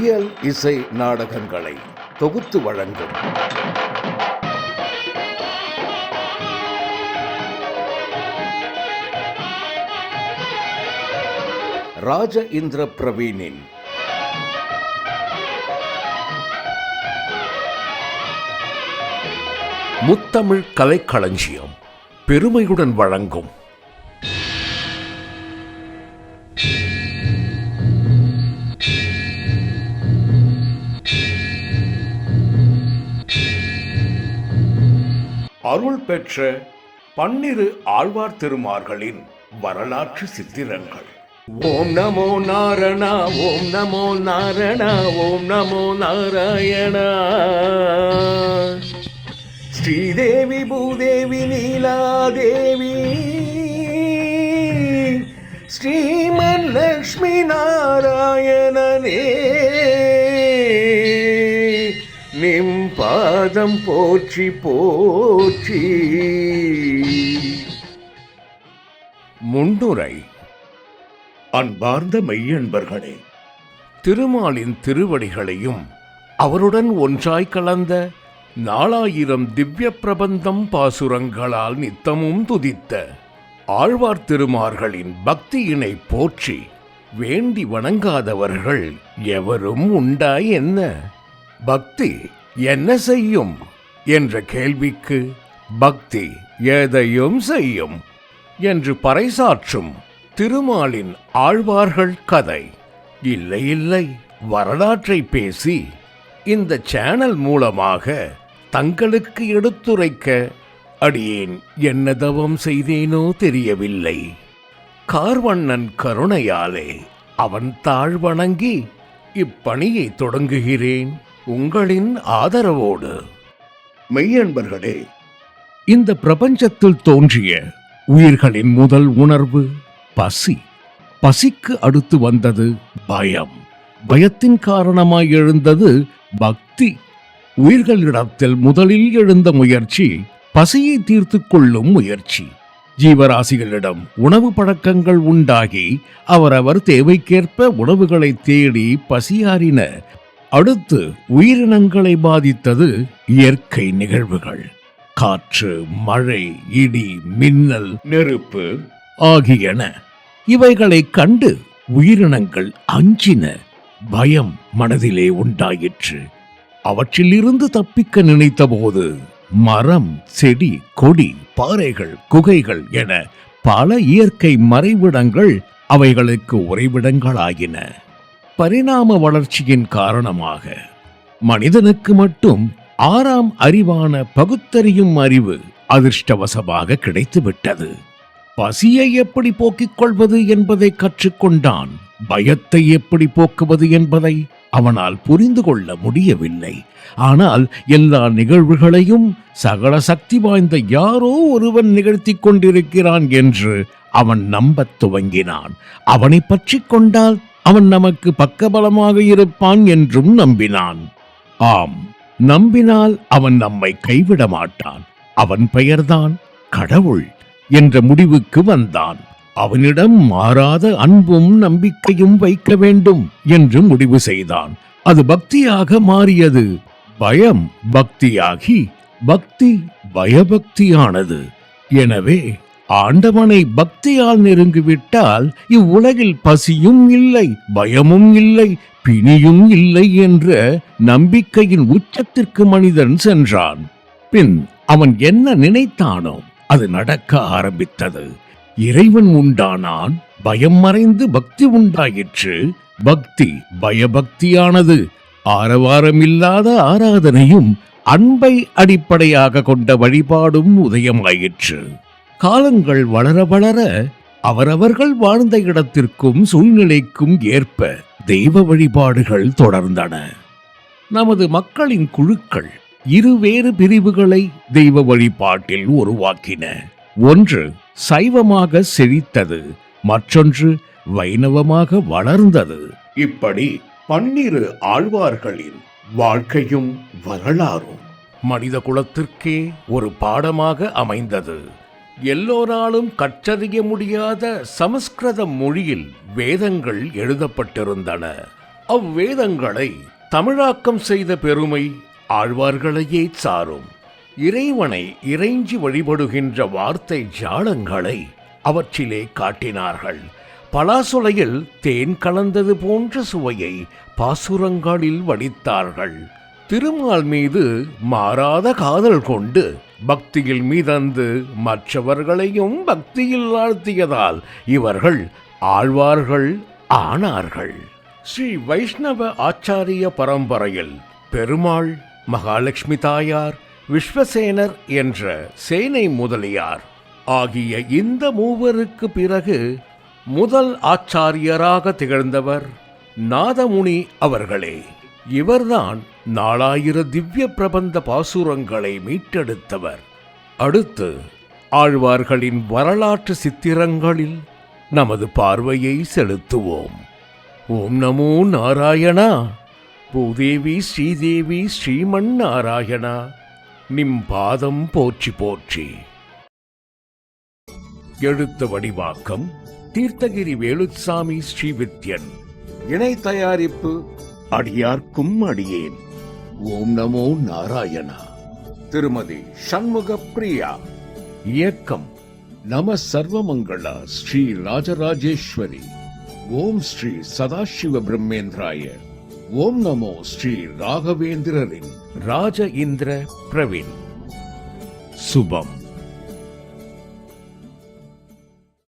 இயல் இசை நாடகங்களை தொகுத்து வழங்கும். ராஜ இந்திர பிரவீனின் முத்தமிழ் கலைக்களஞ்சியம் பெருமையுடன் வழங்கும் அருள் பெற்ற பன்னிரு ஆழ்வார் திருமார்களின் வரலாற்று சித்திரங்கள். ஓம் நமோ நாரணா ஓம் நமோ நாரணா ஓம் நமோ நாராயணா. ஸ்ரீதேவி பூதேவி நீலாதேவி பாதம் போற்றி போற்றி. முன்னுரை. அன்பார்ந்த மெய்யன்பர்களே திருமாலின் திருவடிகளையும் அவருடன் ஒன்றாய் கலந்த நாலாயிரம் திவ்ய பிரபந்தம் பாசுரங்களால் நித்தமும் துதித்த ஆழ்வார் திருமார்களின் பக்தியினை போற்றி வேண்டி வணங்காதவர்கள் எவரும் உண்டா என்ன? பக்தி என்ன செய்யும் என்ற கேள்விக்கு பக்தி எதையும் செய்யும் என்று பறைசாற்றும் திருமாலின் ஆழ்வார்கள் கதை. இல்லை இல்லை வரலாற்றை பேசி இந்த சேனல் மூலமாக தங்களுக்கு எடுத்துரைக்க அடியேன் என்ன தவம் செய்தேனோ தெரியவில்லை. கார்வண்ணன் கருணையாலே அவன் தாழ் வணங்கி இப்பணியை தொடங்குகிறேன். உங்களின் ஆதரவோடு. மெய்யன்பர்களே இந்த பிரபஞ்சத்தில் தோன்றிய உயிர்களின் முதல் உணர்வு பசி. பசிக்கு அடுத்து வந்தது பயம். பயத்தின் காரணமாய் எழுந்தது பக்தி. உயிர்களிடத்தில் முதலில் எழுந்த முயற்சி பசியை தீர்த்து கொள்ளும் முயற்சி. ஜீவராசிகளிடம் உணவு பழக்கங்கள் உண்டாகி அவரவர் தேவைக்கேற்ப உணவுகளை தேடி பசியாறின அடுத்து உயிரினங்களை பாதித்தது இயற்கை நிகழ்வுகள். காற்று மழை இடி மின்னல் நெருப்பு ஆகியன. இவைகளைக் கண்டு உயிரினங்கள் அஞ்சின. பயம் மனதிலே உண்டாயிற்று. அவற்றிலிருந்து தப்பிக்க நினைத்தபோது மரம் செடி கொடி பாறைகள் குகைகள் என பல இயற்கை மறைவிடங்கள் அவைகளுக்கு உறைவிடங்களாயின. பரிணாம வளர்ச்சியின் காரணமாக மனிதனுக்கு மட்டும் ஆறாம் அறிவான பகுத்தறியும் அறிவு அதிர்ஷ்டவசமாக கிடைத்துவிட்டது. பசியை எப்படி போக்கிக் கொள்வது என்பதை கற்றுக்கொண்டான். பயத்தை எப்படி போக்குவது என்பதை அவனால் புரிந்து கொள்ள முடியவில்லை. ஆனால் எல்லா நிகழ்வுகளையும் சகல சக்தி வாய்ந்த யாரோ ஒருவன் நிகழ்த்தி கொண்டிருக்கிறான் என்று அவன் நம்பத் துவங்கினான். அவனை பற்றி கொண்டால் அவன் நமக்கு பக்கபலமாக இருப்பான் என்றும் நம்பினான். ஆம் நம்பினால் அவன் நம்மை கைவிட மாட்டான் அவன் பெயர்தான் கடவுள் என்ற முடிவுக்கு வந்தான். அவனிடம் மாறாத அன்பும் நம்பிக்கையும் வைக்க வேண்டும் என்று முடிவு செய்தான். அது பக்தியாக மாறியது. பயம் பக்தியாகி பக்தி பயபக்தியானது. எனவே ஆண்டவனை பக்தியால் நெருங்கிவிட்டால் இவ்வுலகில் பசியும் இல்லை பயமும் இல்லை பிணியும் இல்லை என்ற நம்பிக்கையின் உச்சத்திற்கு மனிதன் சென்றான். பின் அவன் என்ன நினைத்தானோ அது நடக்க ஆரம்பித்தது. இறைவன் உண்டானான் பயம் மறைந்து பக்தி உண்டாயிற்று. பக்தி பயபக்தியானது ஆரவாரமில்லாத ஆராதனையும் அன்பை அடிப்படையாக கொண்ட வழிபாடும் உதயமாயிற்று. காலங்கள் வளர வளர அவரவர்கள் வாழ்ந்த இடத்திற்கும் சூழ்நிலைக்கும் ஏற்ப தெய்வ வழிபாடுகள் தொடர்ந்தன. நமது மக்களின் குழுக்கள் இருவேறு பிரிவுகளை தெய்வ வழிபாட்டில் உருவாக்கின. ஒன்று சைவமாக செழித்தது மற்றொன்று வைணவமாக வளர்ந்தது. இப்படி பன்னிரு ஆழ்வார்களின் வாழ்க்கையும் வரலாறும் மனித குலத்திற்கே ஒரு பாடமாக அமைந்தது. எல்லோராலும் கற்றறிய முடியாத சமஸ்கிருத மொழியில் வேதங்கள் எழுதப்பட்டிருந்தன. அவ்வேதங்களை தமிழாக்கம் செய்த பெருமை ஆழ்வார்களையே சாரும். இறைவனை இறைஞ்சி வழிபடுகின்ற வார்த்தை ஜாலங்களை அவற்றிலே காட்டினார்கள். பலாசுலையில் தேன் கலந்தது போன்ற சுவையை பாசுரங்களில் வடித்தார்கள். திருமால் மீது மாறாத காதல் கொண்டு பக்தியில் மீதந்து மற்றவர்களையும் பக்தியில் ஆழ்த்தியதால் இவர்கள் ஆழ்வார்கள் ஆனார்கள். ஸ்ரீ வைஷ்ணவ ஆச்சாரிய பரம்பரையில் பெருமாள் மகாலட்சுமி தாயார் விஸ்வசேனர் என்ற சேனை முதலியார் ஆகிய இந்த மூவருக்கு பிறகு முதல் ஆச்சாரியராக திகழ்ந்தவர் நாதமுனி அவர்களே. இவர்தான் நாலாயிர திவ்ய பிரபந்த பாசுரங்களை மீட்டெடுத்தவர். அடுத்து ஆழ்வார்களின் வரலாற்று சித்திரங்களில் நமது பார்வையை செலுத்துவோம். ஓம் நமோ நாராயணா. பூதேவி ஸ்ரீதேவி ஸ்ரீமன் நாராயணா. நிம் பாதம் போற்றி போற்றி. எழுத்து வடிவாக்கம் தீர்த்தகிரி வேலுச்சாமி ஸ்ரீவித்யன். இணை தயாரிப்பு அடியார்க்கும் அடியேன். ஓம் நமோ நாராயணா. திருமதி சண்முக பிரியா. இயக்கம் நம சர்வமங்களா ஸ்ரீ ராஜராஜேஸ்வரி. ஓம் ஸ்ரீ சதாசிவ பிரம்மேந்திராய. ஓம் நமோ ஸ்ரீ ராகவேந்திரரின் ராஜ இந்திர பிரவீன். சுபம்.